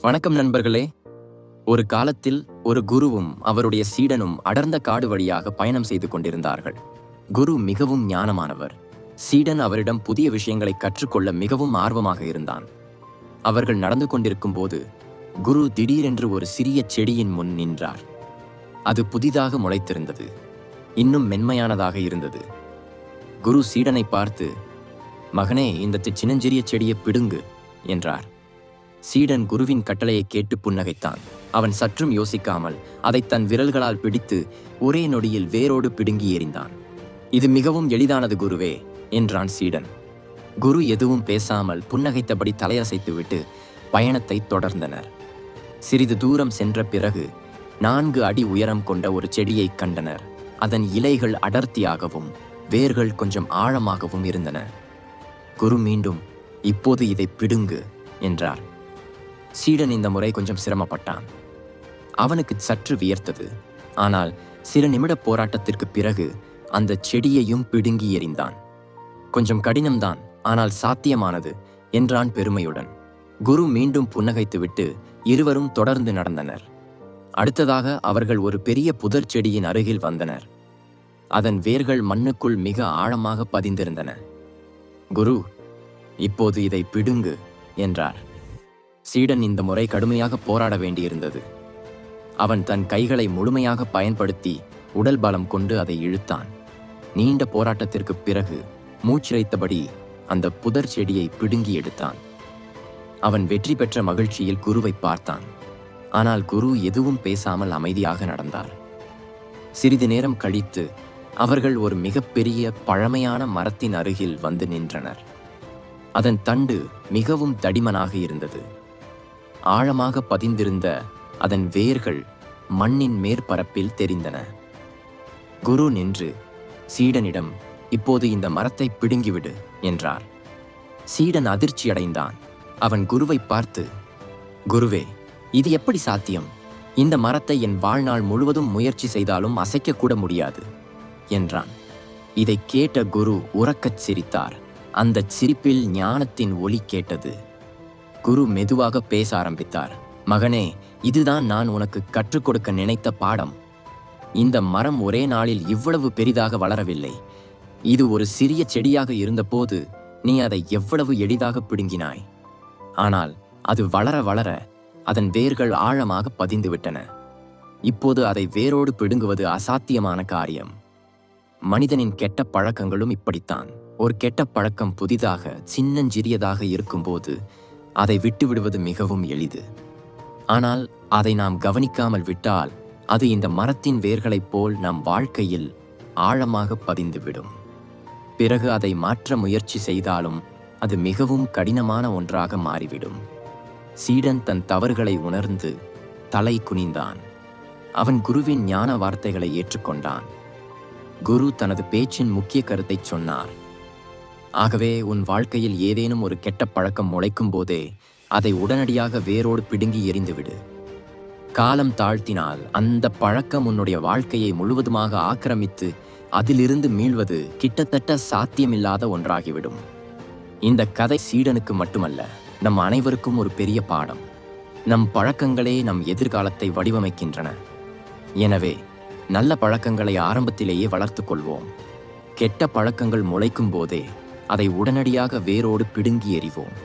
வணக்கம் நண்பர்களே. ஒரு காலத்தில் ஒரு குருவும் அவருடைய சீடனும் அடர்ந்த காடு வழியாக பயணம் செய்து கொண்டிருந்தார்கள். குரு மிகவும் ஞானமானவர். சீடன் அவரிடம் புதிய விஷயங்களை கற்றுக்கொள்ள மிகவும் ஆர்வமாக இருந்தான். அவர்கள் நடந்து கொண்டிருக்கும் போது குரு திடீரென்று ஒரு சிறிய செடியின் முன் நின்றார். அது புதிதாக முளைத்திருந்தது. இன்னும் மென்மையானதாக இருந்தது. குரு சீடனை பார்த்து மகனே இந்த சின்னஞ்சிறிய செடியை பிடுங்கு என்றார். சீடன் குருவின் கட்டளையை கேட்டு புன்னகைத்தான். அவன் சற்றும் யோசிக்காமல் அதை தன் விரல்களால் பிடித்து ஒரே நொடியில் வேரோடு பிடுங்கி எறிந்தான். இது மிகவும் எளிதானது குருவே என்றான் சீடன். குரு எதுவும் பேசாமல் புன்னகைத்தபடி தலையசைத்துவிட்டு பயணத்தை தொடர்ந்தனர். சிறிது தூரம் சென்ற பிறகு நான்கு அடி உயரம் கொண்ட ஒரு செடியைக் கண்டனர். அதன் இலைகள் அடர்த்தியாகவும் வேர்கள் கொஞ்சம் ஆழமாகவும் இருந்தன. குரு மீண்டும் இப்போது இதை பிடுங்கு என்றார். சீடன் இந்த முறை கொஞ்சம் சிரமப்பட்டான். அவனுக்கு சற்று வியர்த்தது. ஆனால் சில நிமிட போராட்டத்திற்கு பிறகு அந்த செடியையும் பிடுங்கி எறிந்தான். கொஞ்சம் கடினம்தான் ஆனால் சாத்தியமானது என்றான் பெருமையுடன். குரு மீண்டும் புன்னகைத்துவிட்டு இருவரும் தொடர்ந்து நடந்தனர். அடுத்ததாக அவர்கள் ஒரு பெரிய புதர் செடியின் அருகில் வந்தனர். அதன் வேர்கள் மண்ணுக்குள் மிக ஆழமாக பதிந்திருந்தன. குரு இப்போது இதை பிடுங்கு என்றார். சீடன் இந்த முறை கடுமையாக போராட வேண்டியிருந்தது. அவன் தன் கைகளை முழுமையாக பயன்படுத்தி உடல் பலம் கொண்டு அதை இழுத்தான். நீண்ட போராட்டத்திற்கு பிறகு மூச்சிறைத்தபடி அந்த புதர் செடியை பிடுங்கி எடுத்தான். அவன் வெற்றி பெற்ற மகிழ்ச்சியில் குருவை பார்த்தான். ஆனால் குரு எதுவும் பேசாமல் அமைதியாக நடந்தார். சிறிது நேரம் கழித்து அவர்கள் ஒரு மிகப்பெரிய பழமையான மரத்தின் அருகில் வந்து நின்றனர். அதன் தண்டு மிகவும் தடிமனாக இருந்தது. ஆழமாக பதிந்திருந்த அதன் வேர்கள் மண்ணின் மேற்பரப்பில் தெரிந்தன. குரு நின்று சீடனிடம் இப்போது இந்த மரத்தை பிடுங்கிவிடு என்றார். சீடன் அதிர்ச்சியடைந்தான். அவன் குருவை பார்த்து குருவே இது எப்படி சாத்தியம்? இந்த மரத்தை என் வாழ்நாள் முழுவதும் முயற்சி செய்தாலும் அசைக்கக்கூட முடியாது என்றான். இதைக் கேட்ட குரு உறக்கச் சிரித்தார். அந்தச் சிரிப்பில் ஞானத்தின் ஒலி கேட்டது. குரு மெதுவாக பேச ஆரம்பித்தார். மகனே இதுதான் நான் உனக்கு கற்றுக் கொடுக்க நினைத்த பாடம். இந்த மரம் ஒரே நாளில் இவ்வளவு பெரிதாக வளரவில்லை. இது ஒரு சிறிய செடியாக இருந்தபோது நீ அதை எவ்வளவு எளிதாக பிடுங்கினாய். ஆனால் அது வளர வளர அதன் வேர்கள் ஆழமாக பதிந்துவிட்டன. இப்போது அதை வேரோடு பிடுங்குவது அசாத்தியமான காரியம். மனிதனின் கெட்ட பழக்கங்களும் இப்படித்தான். ஒரு கெட்ட பழக்கம் புதிதாக சின்னஞ்சிறியதாக இருக்கும்போது அதை விட்டுவிடுவது மிகவும் எளிது. ஆனால் அதை நாம் கவனிக்காமல் விட்டால் அது இந்த மரத்தின் வேர்களைப் போல் நம் வாழ்க்கையில் ஆழமாக பதிந்துவிடும். பிறகு அதை மாற்ற முயற்சி செய்தாலும் அது மிகவும் கடினமான ஒன்றாக மாறிவிடும். சீடன் தன் தவறுகளை உணர்ந்து தலை குனிந்தான். அவன் குருவின் ஞான வார்த்தைகளை ஏற்றுக்கொண்டான். குரு தனது பேச்சின் முக்கிய கருத்தைச் சொன்னார். ஆகவே உன் வாழ்க்கையில் ஏதேனும் ஒரு கெட்ட பழக்கம் முளைக்கும் போதே அதை உடனடியாக வேரோடு பிடுங்கி எறிந்துவிடு. காலம் தாழ்த்தினால் அந்த பழக்கம் உன்னுடைய வாழ்க்கையை முழுவதுமாக ஆக்கிரமித்து அதிலிருந்து மீள்வது கிட்டத்தட்ட சாத்தியமில்லாத ஒன்றாகிவிடும். இந்த கதை சீடனுக்கு மட்டுமல்ல நம் அனைவருக்கும் ஒரு பெரிய பாடம். நம் பழக்கங்களே நம் எதிர்காலத்தை வடிவமைக்கின்றன. எனவே நல்ல பழக்கங்களை ஆரம்பத்திலேயே வளர்த்துக் கொள்வோம். கெட்ட பழக்கங்கள் முளைக்கும் போதே அதை உடனடியாக வேரோடு பிடுங்கி எறிவோம்.